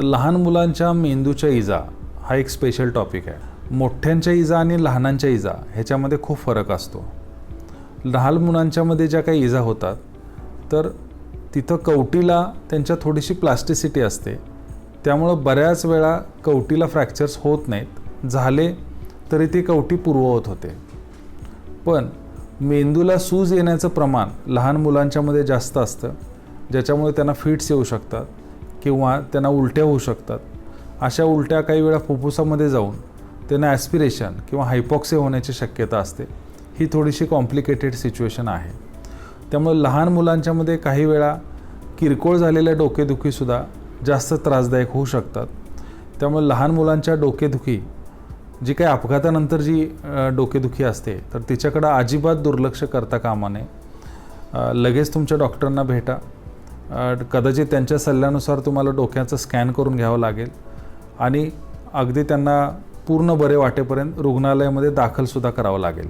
तर लहान मुलांच्या मेंदूच्या इजा हा एक स्पेशल टॉपिक आहे. मोठ्यांच्या इजा आणि लहानांच्या इजा ह्याच्यामध्ये खूप फरक असतो. लहान मुलांच्यामध्ये ज्या काही इजा होतात तर तिथं कवटीला त्यांच्या थोडीशी प्लास्टिसिटी असते. त्यामुळं बऱ्याच वेळा कवटीला फ्रॅक्चर्स होत नाहीत. झाले तरी ती कवटी पूर्ववत होते. पण मेंदूला सूज येण्याचं प्रमाण लहान मुलांच्यामध्ये जास्त असतं ज्याच्यामुळे त्यांना फिट्स येऊ शकतात. किंवा त्यांना उलट्या होऊ शकतात. अशा उलट्या काही वेळा फुफ्फुसामध्ये जाऊन त्यांना ॲस्पिरेशन किंवा हायपॉक्सी होण्याची शक्यता असते. ही थोडीशी कॉम्प्लिकेटेड सिच्युएशन आहे. त्यामुळे लहान मुलांच्यामध्ये काही वेळा किरकोळ झालेल्या डोकेदुखीसुद्धा जास्त त्रासदायक होऊ शकतात. त्यामुळे लहान मुलांच्या डोकेदुखी जी काही अपघातानंतर जी डोकेदुखी असते तर तिच्याकडं अजिबात दुर्लक्ष करता कामा नये. लगेच तुमच्या डॉक्टरांना भेटा. कदाचित त्यांच्या सल्ल्यानुसार तुम्हाला डोक्याचं स्कॅन करून घ्यावं लागेल. आणि अगदी त्यांना पूर्ण बरे वाटेपर्यंत रुग्णालयामध्ये दाखलसुद्धा करावं लागेल.